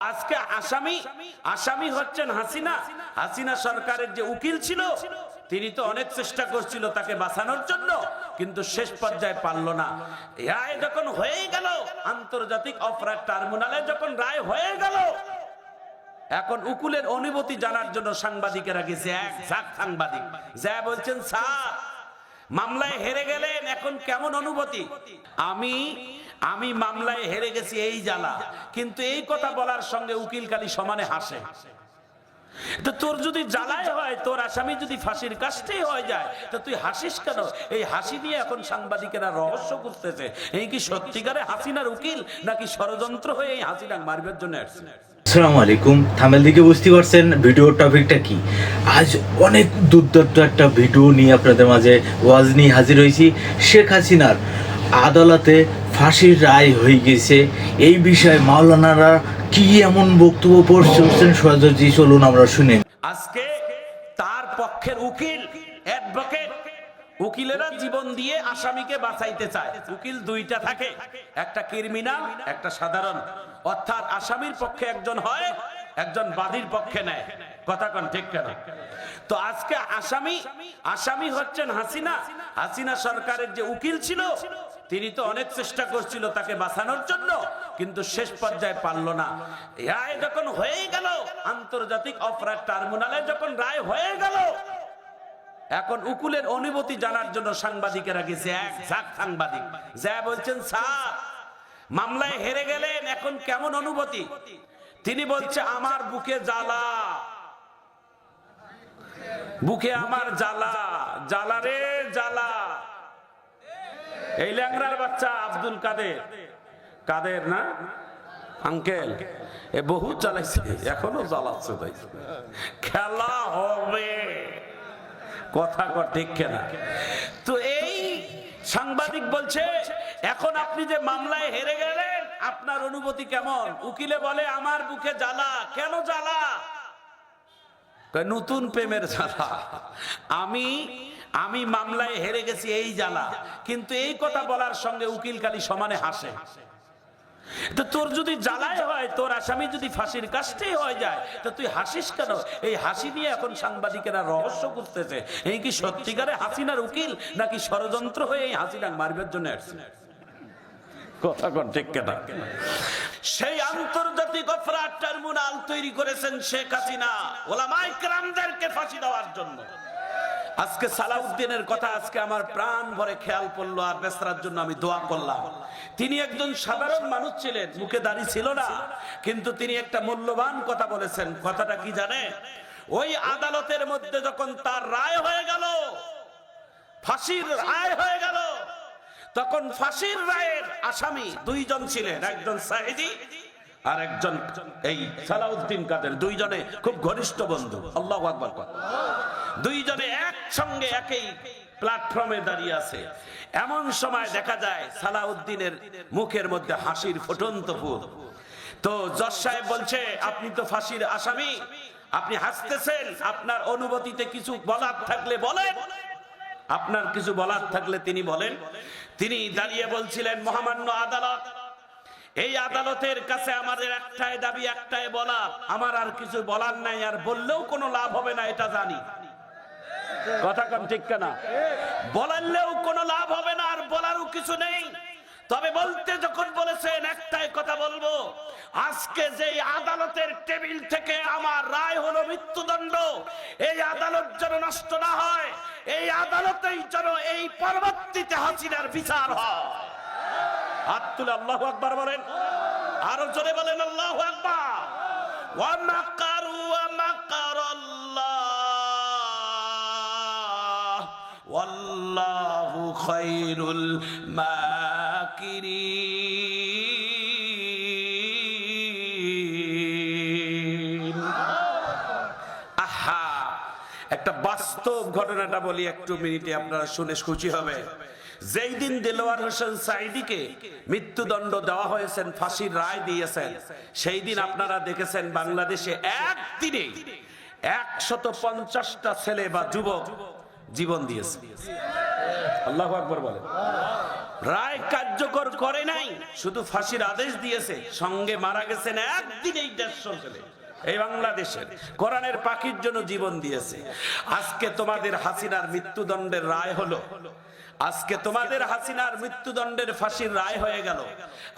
আজকে আসামি আসামি হচ্ছেন হাসিনা। হাসিনা সরকারের যে উকিল ছিল, তিনি তো অনেক চেষ্টা করছিল তাকে বাঁচানোর জন্য, কিন্তু শেষ পর্যায়ে পারল না। রায় যখন হয়ে গেল, আন্তর্জাতিক অপরাধ টার্মিনালে যখন রায় হয়ে গেল, এখন উকুলের অনুভূতি জানার জন্য সাংবাদিকেরা গেছে এক ঝাঁক সাংবাদিক। যা বলছেন, স্যার, মামলায় হেরে গেলেন, এখন কেমন অনুভূতি? আমি আমি মামলায় হেরে গেছি এই জ্বালা। কিন্তু এই কথা বলার সঙ্গে উকিল খালি সমানে হাসে। তোর যদি জ্বালায় হয়, তোর আসামি যদি ফাঁসির কাজটাই হয়ে যায়, তো তুই হাসিস কেন? এই হাসি দিয়ে এখন সাংবাদিকেরা রহস্য করতেছে। এই কি সত্যিকারে হাসিনার উকিল, নাকি ষড়যন্ত্র হয়ে এই হাসিনা মারবার জন্য আসছে? আসসালামু আলাইকুম। থামেল দিকে বুঝতে পারছেন, ভিডিওর টপিকটা কি? আজ অনেক দুর্দান্ত একটা ভিডিও নিয়ে আপনাদের মাঝে ওয়াজ নিয়ে হাজির হয়েছি। শেখ হাসিনার আদালতে ফাঁসির রায় হয়ে গেছে। এই বিষয়ে মাওলানারা কি এমন বক্তব্য পড়ছেন সহজজি চলুন আমরা শুনে আজকে তার পক্ষের উকিল উকিলেরা জীবন দিয়ে আসামিকে বাঁচাইতে চায়। উকিল দুইটা থাকে, একটা ক্রিমিনাল একটা সাধারণ। অর্থাৎ আসামির পক্ষে একজন হয়, একজন বাদীর পক্ষে নেয়। কথা কোন ঠিক কেন? তো আজকে আসামি আসামি হচ্ছেন হাসিনা। হাসিনা সরকারের যে উকিল ছিল তিনি তো অনেক চেষ্টা করছিল তাকে বাঁচানোর জন্য, কিন্তু শেষ পর্যায়ে পারল না। রায় যখন হয়ে গেল, আন্তর্জাতিক অপরাধ টার্মিনালে যখন রায় হয়ে গেল, এখন উকুলের অনুভূতি জানার জন্য সাংবাদিকেরা গেছে এক ঝাঁক সাংবাদিক। যা বলছেন, স্যার, মামলায় হেরে গেলেন, এখন কেমন অনুভূতি? তিনি বলছে, আমার বুকে জ্বালা। বুকে আমার জ্বালা। জ্বালা রে, জ্বালা। এই ল্যাংরার বাচ্চা আব্দুল কাদের। কাদের না? আঙ্কেল। এ বহু চালাইছে, এখনও জ্বালাচ্ছে তাই খেলা হবে। কথা কর, ঠিক কেনা? তো এই সাংবাদিক বলছে, এখন আপনি যে মামলায় হেরে গেলেন, আপনার অনুভূতি কেমন? উকিলে বলে, আমার বুকে জ্বালা। কেন জ্বালা? নতুন প্রেমের জ্বালা। আমি আমি মামলায় হেরে গেছি এই জ্বালা। কিন্তু এই কথা বলার সঙ্গে উকিল খালি সমানে হাসে। তো তোর যদি জ্বালায় হয়, তোর আসামি যদি ফাঁসির কাজটাই হয়ে যায়, তো তুই হাসিস কেন? এই হাসি নিয়ে এখন সাংবাদিকেরা রহস্য করতেছে এই কি সত্যিকারে হাসিনার উকিল, নাকি ষড়যন্ত্র হয়ে এই হাসিনা মারবার জন্য কথা কন ঠিক কেনা? সেই আন্তর্জাতিক অপরাধ তৈরি করেছেন শেখ হাসিনা। ওলামাই কেরামদেরকে ফাঁসি দেওয়ার জন্য। আজকে সালাউদ্দিনের কথা, আজকে আমার প্রাণ ভরে খেয়াল পড়ল আর বেসরার জন্য আমি দোয়া করলাম। তিনি একজন সাধারণ মানুষ ছিলেন, মুখে দাড়ি ছিল না, কিন্তু তিনি একটা মূল্যবান কথা বলেছেন। কথাটা কি জানে? ওই আদালতের মধ্যে যখন তার রায় হয়ে গেল, ফাঁসির রায় হয়ে গেল, তখন ফাঁসির রায়ের আসামি দুইজন ছিলেন, একজন সাহেদি আর একজন এই সালাউদ্দিন কাদের। দুইজনে খুব ঘনিষ্ঠ বন্ধু। আল্লাহ আকবর। কর। দুইজনে একসঙ্গে একই প্ল্যাটফর্মে দাঁড়িয়ে আছে। এমন সময় দেখা যায় সালাউদ্দিনের মুখের মধ্যে হাসির ফুটন্ত ফুল। তো জজ সাহেব বলছে, আপনি তো ফাঁসির আসামি। আপনি হাসতেছেন। আপনার অনুভূতিতে কিছু বলার থাকলে বলেন। আপনার কিছু বলার থাকলে তিনি বলেন। তিনি দাঁড়িয়ে বলছিলেন, মহামান্য আদালত, এই আদালতের কাছে আমাদের একটাই দাবি, একটাই বলা আমার আর কিছু বলার নাই, আর বললেও কোনো লাভ হবে না, এটা জানি। কথা কম ঠিক কেনা। বলালেও কোনো লাভ হবে না, আর বলারও কিছু নেই। তবে বলতে যখন বলেছেন, একটাই কথা বলব, আজকে যে আদালতের টেবিল থেকে আমার রায় হলো মৃত্যুদণ্ড, এই আদালত যেন নষ্ট না হয়, এই আদালতেই যেন এই পরবর্তীতে হাসিনার বিচার হয়। হাত তুলে আল্লাহ আকবার বলেন। আরও জোরে বলেন, আল্লাহ আকবার। মাকারাল্লাহ। খায়রুল মাকিরিন। আহা, একটা বাস্তব ঘটনাটা বলি একটু মিনিটে, আপনারা শুনে খুশি হবে। যেই দিন দেলোয়ার হোসেন সাইদিকে মৃত্যুদণ্ড দেওয়া হয়েছে ফাঁসির রায় দিয়েছেন, সেই দিন আপনারা দেখেছেন বাংলাদেশে একদিনে একশত পঞ্চাশটা ছেলে বা যুবক জীবন দিয়েছে। আল্লাহ আকবর বলে রায় কার্যকর করে নাই, শুধু ফাঁসির আদেশ দিয়েছে, সঙ্গে মারা গেছেন একদিন এই দেড়শো ছেলে এই বাংলাদেশের, কোরআনের পাখির জন্য জীবন দিয়েছে। আজকে তোমাদের হাসিনার মৃত্যুদণ্ডের রায় হলো। আজকে তোমাদের হাসিনার মৃত্যুদণ্ডের ফাঁসির রায় হয়ে গেল।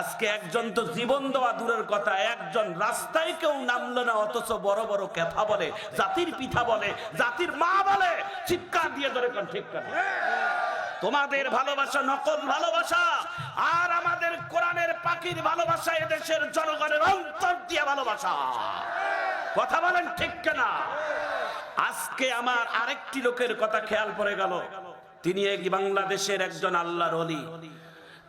আজকে একজন তো জীবন দেওয়া দূরের কথা, একজন রাস্তায় কেউ নামলো না, অথচ বড় বড় কথা বলে, জাতির পিঠা বলে, জাতির মা বলে, চিৎকার দিয়ে ধরে ঠিক করে তোমাদের ভালোবাসা নকল ভালোবাসা আর আমাদের কোরআনের পাখির ভালোবাসা এদেশের জনগণের অন্তর দিয়ে ভালোবাসা। কথা বলেন ঠিক কেনা? আজকে আমার আরেকটি লোকের কথা খেয়াল পড়ে গেল। তিনি এক বাংলাদেশের একজন আল্লাহর অলি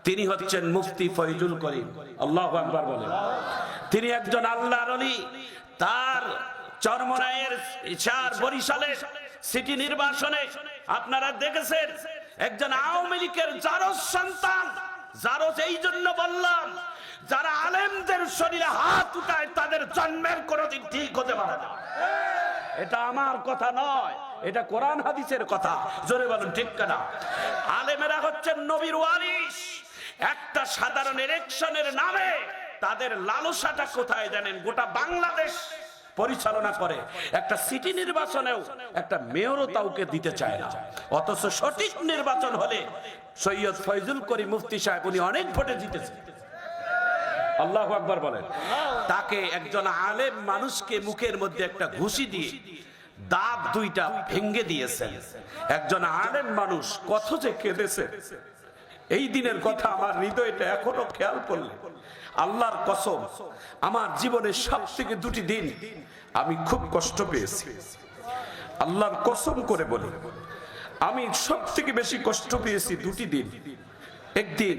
তিনি হচ্ছেন মুফতি ফয়জুল করিম। আল্লাহ আকবার বলেন। তিনি একজন আল্লাহর অলি তার চরমনায়ের ইশার বরিশালে সিটি নির্বাচনে আপনারা দেখেছেন একজন আওয়ামী লীগের জারজ সন্তান, জারজ এই জন্য বললাম, যারা আলেমদের শরীরে হাত উঠায়, তাদের জন্মের কোনোদিন ঠিক হতে পারে না। এটা আমার কথা নয়, এটা কোরআন হাদিসের কথা। জোরে বলুন, ঠিক না আলেমেরা হচ্ছেন নবীর ওয়ারিস একটা সাধারণ ইলেকশনের নামে তাদের লালসাটা কোথায় জানেন? গোটা বাংলাদেশ পরিচালনা করে। একটা সিটি নির্বাচনেও একটা মেয়রও তাওকে দিতে চায় না। অথচ সঠিক নির্বাচন হলে সৈয়দ ফয়জুল করিম মুফতি সাহেব উনি অনেক ভোটে জিতেছেন। আল্লাহ আকবর বলেন। তাকে একজন আলেম মানুষকে মুখের মধ্যে একটা ঘুষি দিয়ে দাঁত দুইটা ভেঙ্গে দিয়েছেন। একজন আলেম মানুষ কত যে কেঁদেছে। এই দিনের কথা আমার হৃদয়টা এখনও খেয়াল করলে আল্লাহর কসম, আমার জীবনের সব থেকে দুটি দিন আমি খুব কষ্ট পেয়েছি। আল্লাহর কসম করে বলি, আমি সব থেকে বেশি কষ্ট পেয়েছি দুটি দিন। একদিন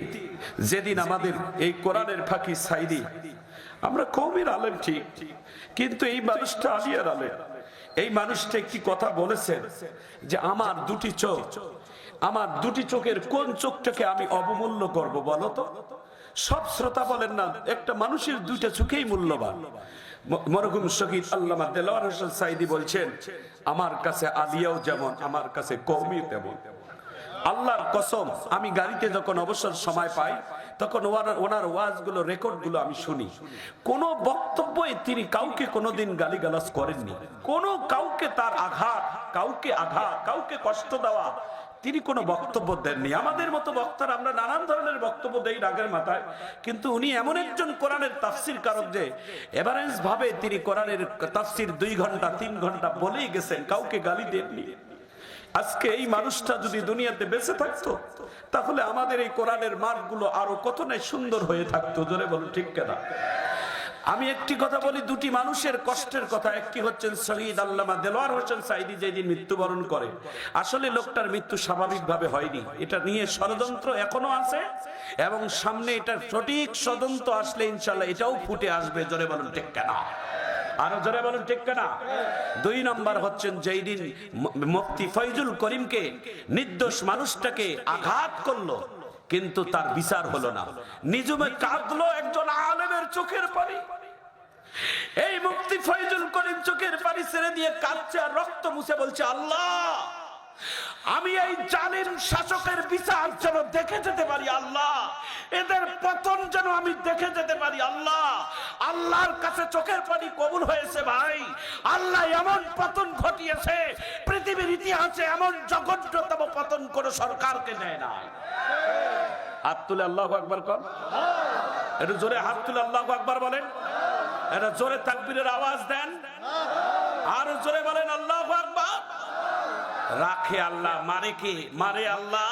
যেদিন আমাদের এই কোরআনের ফাঁকি সাইদি আমরা কমের আলেম ঠিক, কিন্তু এই মানুষটা আলিয়ার আলেম। এই মানুষটা একটি কথা বলেছেন যে আমার দুটি চোখ, আমার দুটি চোখের কোন চোখটাকে আমি অবমূল্য করব বলো তো? সব শ্রোতা বলেন না, একটা মানুষের দুইটা চোখেই মূল্যবান। মরহুম শহীদ আল্লামা দেলোয়ার হোসেন সাইদি বলছেন, আমার কাছে আলিয়াও যেমন, আমার কাছে কৌমি তেমন। আল্লাহর কসম, আমি গাড়িতে যখন অবসর সময় পাই, তখন ওনার ওনার ওয়াজগুলো, রেকর্ডগুলো আমি শুনি। কোন বক্তব্যে তিনি কাউকে কোনোদিন গালিগালাজ করেননি। কোন কাউকে তার আঘাত, কাউকে আঘাত, কাউকে কষ্ট দেওয়া তিনি কোনো বক্তব্য দেননি। আমাদের মতো বক্তার আমরা নানান ধরনের বক্তব্য দেই রাগের মাথায়। কিন্তু উনি এমন একজন কোরআনের তাফসির কারক যে এভারেন্স ভাবে তিনি কোরআনের তাফসির দুই ঘণ্টা, তিন ঘণ্টা বলেই গেছেন, কাউকে গালি দেননি। আজকে এই মানুষটা যদি দুনিয়াতে বেঁচে থাকতো, তাহলে আমাদের এই কোরআনের মাঠগুলো আরও কত সুন্দর হয়ে থাকতো, জোরে বলুন, ঠিক কেনা? আমি একটি কথা বলি, দুটি মানুষের কষ্টের কথা। একটি হচ্ছেন শহীদ আল্লামা দেলোয়ার হোসেন সাইদি যেদিন মৃত্যুবরণ করে। আসলে লোকটার মৃত্যু স্বাভাবিকভাবে হয়নি। এটা নিয়ে ষড়যন্ত্র এখনও আছে এবং সামনে এটার সঠিক ষড়যন্ত্র আসলে ইনশাল্লাহ এটাও ফুটে আসবে। জোরে বলুন, ঠিক কেনা? আরও জোরে বলুন, ঠিক কেনা? দুই নম্বর হচ্ছেন যেই দিন ম- মুফতি ফৈজুল করিমকে নির্দোষ মানুষটাকে আঘাত করল, কিন্তু তার বিচার হলো না। নিজুমে কাঁদলো একজন চোখের পানি। এই মুফতি ফৈজুল করিম চোখের পানি ছেড়ে দিয়ে কাঁদছে আর রক্ত মুছে বলছে, আল্লাহ, আমি এই জালিম শাসকের বিচার যেন দেখে যেতে পারি, আল্লাহ। এদের পতন যেন আমি দেখে যেতে পারি, আল্লাহ। আল্লাহর কাছে চোখের পানি কবুল হয়েছে ভাই। আল্লাহ এমন পতন ঘটিয়েছে, পৃথিবীর ইতিহাসে এমন জঘন্যতম পতন কোন সরকারকে নেয় না হাত তুলে আল্লাহ আকবার কর একটু জোরে হাত তুলে আল্লাহ আকবার বলেন। এটা জোরে তাকবীরের আওয়াজ দেন। আর জোরে বলেন, আল্লাহ আকবার। রাখে আল্লাহ, মারে কে? মারে আল্লাহ।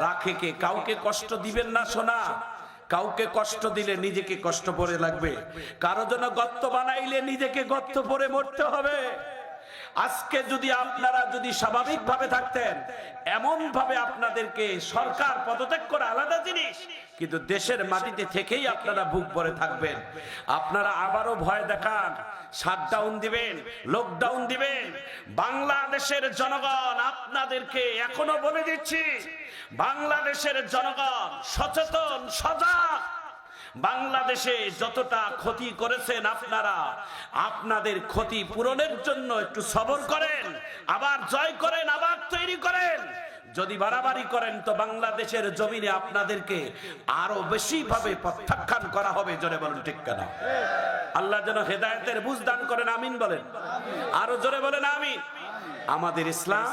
রাখে কে? কাউকে কষ্ট দিবেন না শোনা কাউকে কষ্ট দিলে নিজেকে কষ্ট পরে লাগবে। কারও জন্য গর্ত বানাইলে নিজেকে গর্ত পরে মরতে হবে। আজকে যদি আপনারা যদি স্বাভাবিক ভাবে থাকতেন এমন ভাবে আপনাদেরকে সরকার পদত্যাগ করা আলাদা জিনিস, কিন্তু দেশের মাটিতে থেকেই আপনারা বুক ভরে থাকবেন। আপনারা আবারও ভয় দেখান শাটডাউন দিবেন লকডাউন দিবেন। বাংলাদেশের জনগণ আপনাদেরকে এখনও বলে দিচ্ছি, বাংলাদেশের জনগণ সচেতন, সজাগ। বাংলাদেশে যতটা ক্ষতি করেছেন আপনারা, আপনাদের ক্ষতি পূরণের জন্য একটু সবর করেন, আবার জয় করেন, আবার তৈরি করেন। যদি বাড়াবাড়ি করেন, তো বাংলাদেশের জমিনে আপনাদেরকে আরও বেশি ভাবে প্রত্যাখ্যান করা হবে, জোরে বলেন ঠিক কেনা? আল্লাহ যেন হেদায়েতের বুঝদান করেন, আমিন বলেন। আরও জোরে বলেন, আমিন। আমাদের ইসলাম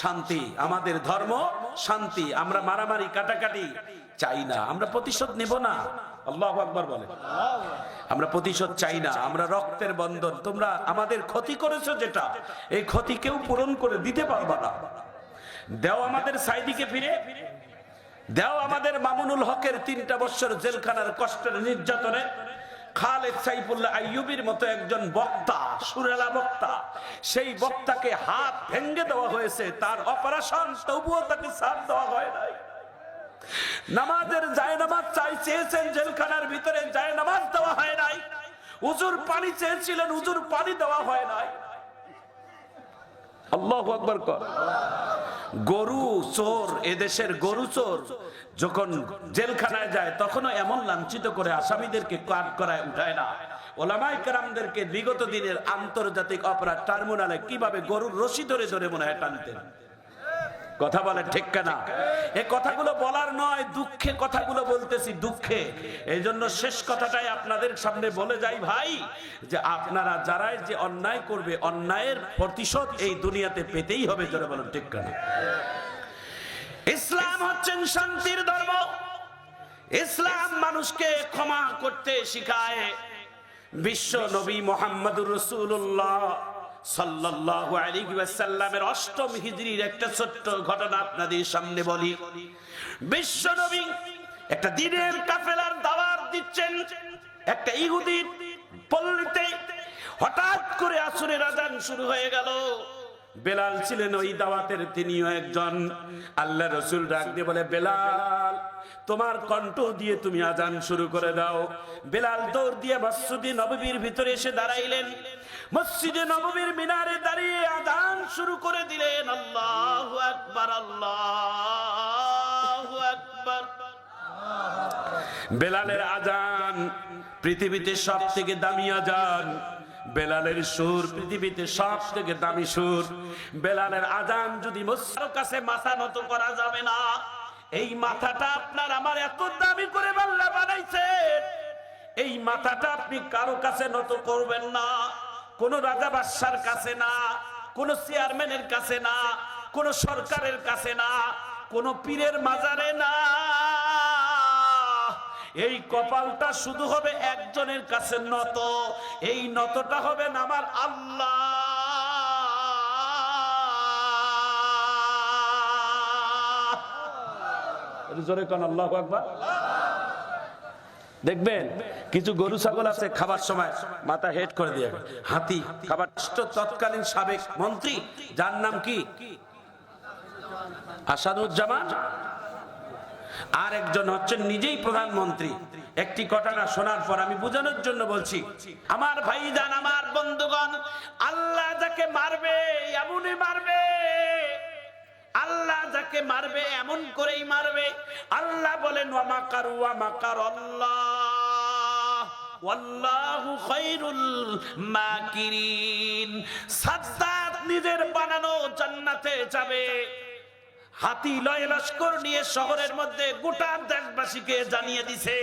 শান্তি, আমাদের ধর্ম শান্তি, আমরা মারামারি, কাটাকাটি চাই না। আমরা প্রতিশোধ নেব না। আল্লাহ আকবর বলে। আমরা প্রতিশোধ চাই না। আমরা রক্তের বন্ধন। তোমরা আমাদের ক্ষতি করেছ যেটা। এই ক্ষতি কেউ পূরণ করে দিতে পারবা না। দেও আমাদের সাইদিকে ফিরে। দেও আমাদের মামুনুল হকের তিনটা বছর জেলখানার কষ্টের নির্যাতনে। খালেদ সাইফুল্লাহ আইয়ুবির মতো একজন বক্তা, সুরেলা বক্তা, সেই বক্তাকে হাত ভেঙ্গে দেওয়া হয়েছে। তার অপারেশন তবুও তাকে সাথ দেওয়া হয় নাই। নামাজের জায় নামাজ চাই চেয়েছেন জেলখানার ভিতরে জায় নামাজ দেওয়া হয় নাই। উজুর পানি চেয়েছিলেন উজুর পানি দেওয়া হয় নাই। গরু চোর, এদেশের গরু চোর, যখন জেলখানায় যায়, তখনও এমন লাঞ্ছিত করে আসামিদেরকে কাট করায় উঠায় না। ওলামাই কেরামদেরকে বিগত দিনের আন্তর্জাতিক অপরাধ টার্মিনালে কীভাবে গরুর রশি ধরে ধরে মনে হয় টানতেন? কথা বলে ঠিক না এই কথাগুলো বলার নয়, দুঃখে কথাগুলো বলতেছি দুঃখে। এই জন্য শেষ কথাটাই আপনাদের সামনে বলে যাই ভাই, যে আপনারা যারাই যে অন্যায় করবে, অন্যায়ের প্রতিশোধ এই দুনিয়াতে পেতেই হবে যারা বলেন ঠিক না ইসলাম হচ্ছেন শান্তির ধর্ম। ইসলাম মানুষকে ক্ষমা করতে শিখায়। বিশ্ব নবী মোহাম্মদুর রসুল্লাহ অষ্টম একটা ছোট্ট ঘটনা আপনাদের সামনে বলি। একটা দিনের কাফেলার দিচ্ছেন। একটা পল্লীতে হঠাৎ করে শুরু হয়ে গেল। বেলাল ছিলেন ওই দাওয়াতের তিনিও একজন। আল্লাহ রসুল ডাক বলে, বেলাল, তোমার কণ্ঠ দিয়ে তুমি আজান শুরু করে দাও। বেলাল দৌড় দিয়ে মসজিদে নববীর ভিতরে এসে দাঁড়াইলেন। মসজিদে নববীর মিনারে দাঁড়িয়ে আজান শুরু করে দিলেন। আল্লাহ আকবার আল্লাহ আকবার। বেলালের আজান পৃথিবীতে সব থেকে দামি আজান। বেলালের সুর পৃথিবীতে সব থেকে দামি সুর। বেলালের আজান যদি মস্যার কাছে মাথা নত করা যাবে না, এই মাথাটা আপনার আমার এত দামি করে বাল্লা বানাইছে এই মাথাটা আপনি কারও কাছে নত করবেন না। কোন রাজা বাদশার কাছে না, কোন চেয়ারম্যানের কাছে না, কোন সরকারের কাছে না, কোন পীরের মাজারে না। এই কপালটা শুধু হবে একজনের কাছে নত, এই নতটা হবে আমার আল্লাহ। জোরে কোন আল্লাহ একবার দেখবেন, কিছু গরু ছাগল আছে খাবার সময় মাথা হেড করে দিয়ে। হাতি, খাবার তৎকালীন সাবেক মন্ত্রী, যার নাম কি? আসাদুজ্জামান। আর একজন হচ্ছেন নিজেই প্রধানমন্ত্রী। একটি ঘটনা শোনার পর আমি বোঝানোর জন্য বলছি, আমার ভাইজান, আমার বন্ধুগণ, আল্লাহ যাকে মারবে, এমনই মারবে। আল্লাহ যাকে মারবে, এমন করেই মারবে। আল্লাহ বলেন ওয়ামাকার ওয়ামাকার আল্লাহ। নিজের বানানো জান্নাতে যাবে। হাতি লয় লস্কর নিয়ে শহরের মধ্যে গোটা দেশবাসীকে জানিয়ে দিছে।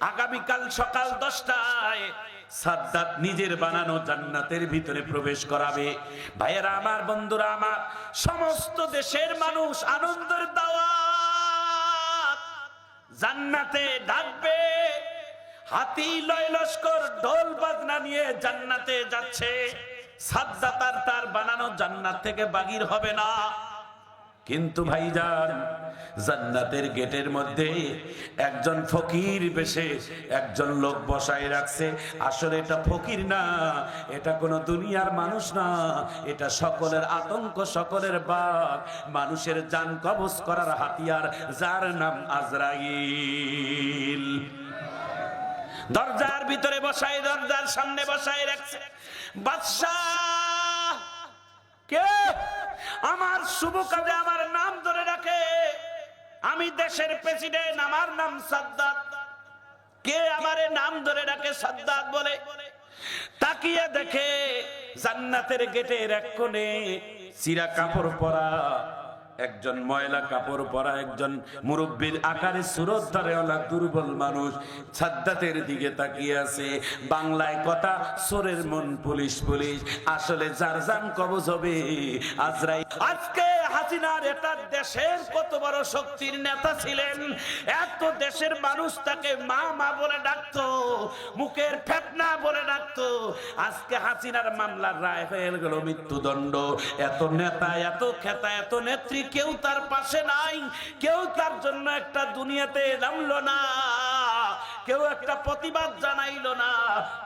আগামীকাল সকাল দশটায় সাদ্দাত নিজের বানানো জান্নাতের ভিতরে প্রবেশ করাবে। ভাইয়েরা, আমার বন্ধুরা, আমার সমস্ত দেশের মানুষ আনন্দের দাওয়াত। জান্নাতে ডাকবে। হাতি লয় লস্কর ঢোল বাজনা নিয়ে জান্নাতে যাচ্ছে। সাদ্দাত তার বানানো জান্নাত থেকে বাগির হবে না। কিন্তু ভাইজান, জান্নাতের গেটের মধ্যে একজন ফকির বেশে একজন লোক বসায় রাখছে। আসলে এটা ফকির না, এটা কোনো দুনিয়ার মানুষ না, এটা সকলের আতঙ্ক, সকলের বাঘ। মানুষের জান কবজ করার হাতিয়ার, যার নাম আজরাইল। দরজার ভিতরে বসাই, দরজার সামনে বসাই রাখছে। বাদশাহ! কে? আমার শুভ কাজে আমার নাম ধরে রাখে। আমি দেশের প্রেসিডেন্ট, আমার নাম সাদ্দাত। কে আমারে নাম ধরে রাখে সাদ্দাত বলে। তাকিয়ে দেখে জান্নাতের গেটের এক কোণে চিরা কাপড় পরা একজন ময়লা কাপড় পরা একজন মুরব্বীর আকারে সুরত ধারেওয়ালা দুর্বল মানুষ সাদ্দাতের দিকে তাকিয়ে আছে। বাংলায় কথা, সোরের মন পুলিশ পুলিশ। আসলে যার যান কবজ হবে আজরাই আজকে হাসিনার এটা দেশের কত বড় শক্তির নেতা ছিলেন। এত দেশের মানুষ তাকে মা মা বলে ডাকতো, মুখের ফেতনা বলে ডাকতো। আজকে হাসিনার মামলার রায় হয়ে গেল মৃত্যুদণ্ড। এত নেতা, এত খেতা, এত নেত্রী কেউ তার পাশে নাই, কেউ তার জন্য একটা দুনিয়াতে নামলো না। কেউ একটা প্রতিবাদ জানাইলো না,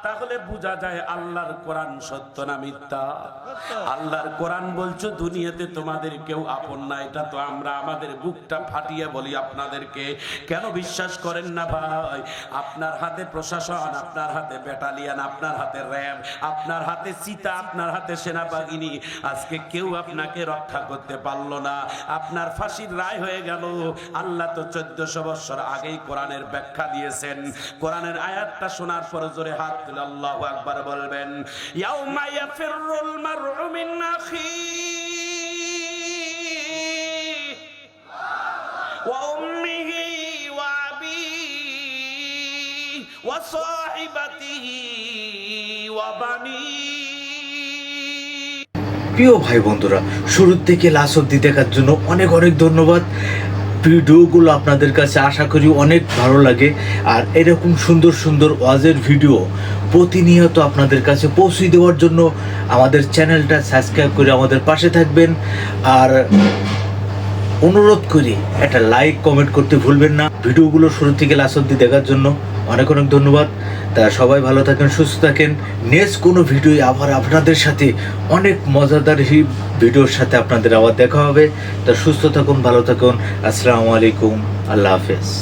তাহলে বোঝা যায় আল্লাহর কোরআন সত্য না মিথ্যা। আল্লাহর কোরআন বলছো, দুনিয়াতে তোমাদের কেউ আপন না, এটা তো আমরা আমাদের বুকটা ফাটিয়ে বলি আপনাদেরকে। কেন বিশ্বাস করেন না ভাই? আপনার হাতে প্রশাসন, আপনার হাতে ব্যাটালিয়ান, আপনার হাতে র্যাব, আপনার হাতে সীতা, আপনার হাতে সেনাবাহিনী। আজকে কেউ আপনাকে রক্ষা করতে পারল না। আপনার ফাঁসির রায় হয়ে গেল। আল্লাহ তো চোদ্দশো বছর আগেই কোরআনের ব্যাখ্যা দিয়েছেন। কোরআনের আয়াতটা শোনার পরে জোরে হাত তুলে আল্লাহ আকবার বলবেন প্রিয় ভাই বন্ধুরা, শুরুর থেকে লাস্ট অব্দি দেখার জন্য অনেক অনেক ধন্যবাদ। ভিডিওগুলো আপনাদের কাছে আশা করি অনেক ভালো লাগে। আর এরকম সুন্দর সুন্দর ওয়াজের ভিডিও প্রতিনিয়ত আপনাদের কাছে পৌঁছে দেওয়ার জন্য আমাদের চ্যানেলটা সাবস্ক্রাইব করে আমাদের পাশে থাকবেন। আর অনুরোধ করি একটা লাইক কমেন্ট করতে ভুলবেন না। ভিডিওগুলো শুরু থেকে লাস্ট অব্দি দেখার জন্য অনেক অনেক ধন্যবাদ। তা সবাই ভালো থাকেন, সুস্থ থাকেন। নেক্সট কোনো ভিডিও আবার আপনাদের সাথে অনেক মজাদার হি- ভিডিওর সাথে আপনাদের আবার দেখা হবে। তা সুস্থ থাকুন, ভালো থাকুন। আসসালামু আলাইকুম। আল্লাহ হাফেজ।